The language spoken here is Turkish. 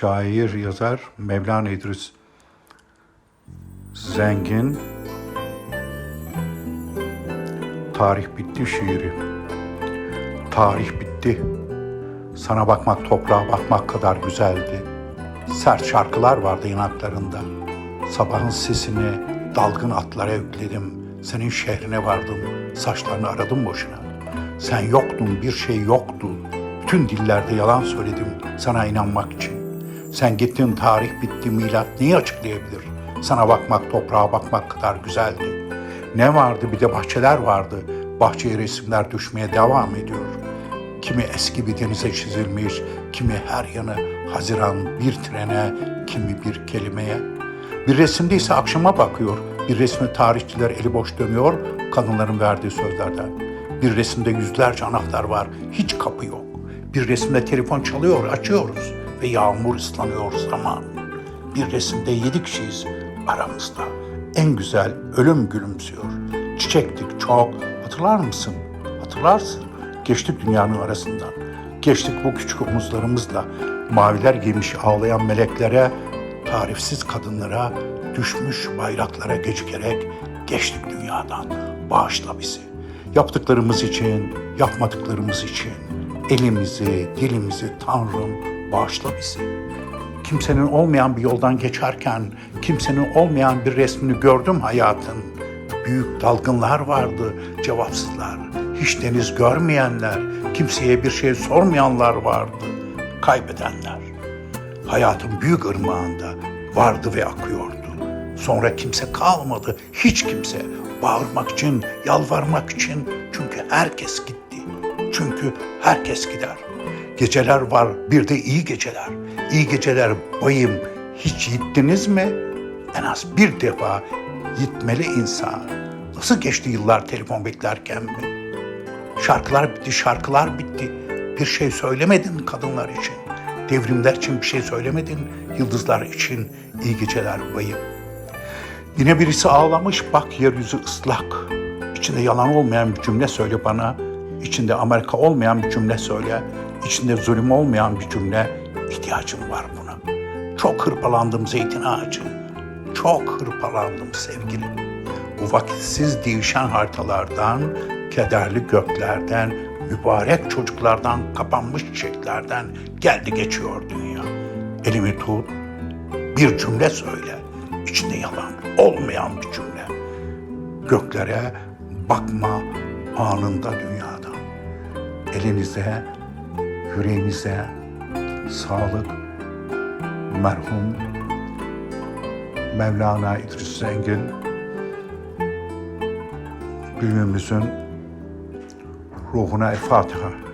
şair, yazar Mevlana İdris Zengin Tarih bitti şiiri. Tarih bitti. Sana bakmak toprağa bakmak kadar güzeldi. Sert şarkılar vardı yanaklarında. Sabahın sesini dalgın atlara yükledim. Senin şehrine vardım. Saçlarını aradım boşuna. Sen yoktun, bir şey yoktu. Bütün dillerde yalan söyledim sana inanmak için. Sen gittin, tarih bitti, milat neyi açıklayabilir? Sana bakmak, toprağa bakmak kadar güzeldi. Ne vardı? Bir de bahçeler vardı. Bahçeye resimler düşmeye devam ediyor. Kimi eski bir denize çizilmiş, kimi her yanı Haziran bir trene, kimi bir kelimeye. Bir resimde ise akşama bakıyor. Bir resmi tarihçiler eli boş dönüyor kadınların verdiği sözlerden. Bir resimde yüzlerce anahtar var, hiç kapı yok. Bir resimde telefon çalıyor, açıyoruz ve yağmur ıslanıyor zaman. Bir resimde yedi kişiyiz aramızda. En güzel ölüm gülümsüyor. Çiçektik çok, hatırlar mısın? Hatırlarsın. Geçtik dünyanın arasından. Geçtik bu küçük omuzlarımızla. Maviler giymiş ağlayan meleklere, tarifsiz kadınlara, düşmüş bayraklara gecikerek geçtik dünyadan. Bağışla bizi. Yaptıklarımız için, yapmadıklarımız için. Elimizi, dilimizi Tanrım bağışla bizi. Kimsenin olmayan bir yoldan geçerken, kimsenin olmayan bir resmini gördüm hayatın. Büyük dalgınlar vardı, cevapsızlar. Hiç deniz görmeyenler, kimseye bir şey sormayanlar vardı. Kaybedenler. Hayatın büyük ırmağında vardı ve akıyordu. Sonra kimse kalmadı, hiç kimse. Bağırmak için, yalvarmak için. Çünkü herkes gitti. Çünkü herkes gider. Geceler var, bir de iyi geceler. İyi geceler bayım. Hiç gittiniz mi? En az bir defa gitmeli insan. Nasıl geçti yıllar telefon beklerken mi? Şarkılar bitti, şarkılar bitti. Bir şey söylemedin kadınlar için. Devrimler için bir şey söylemedin. Yıldızlar için iyi geceler bayım. Yine birisi ağlamış, bak yeryüzü ıslak. İçinde yalan olmayan bir cümle söyle bana. İçinde Amerika olmayan bir cümle söyle. İçinde zulüm olmayan bir cümle. İhtiyacım var buna. Çok hırpalandım zeytin ağacı. Çok hırpalandım sevgilim. Bu vakitsiz değişen haritalardan, kederli göklerden, mübarek çocuklardan, kapanmış çiçeklerden geldi geçiyor dünya. Elimi tut, bir cümle söyle. İçinde yalan olmayan bir cümle. Göklere bakma anında dünyadan. Elinize, yüreğinize sağlık. Merhum Mevlana İdris Zengin büyüğümüzün ruhuna El Fatiha.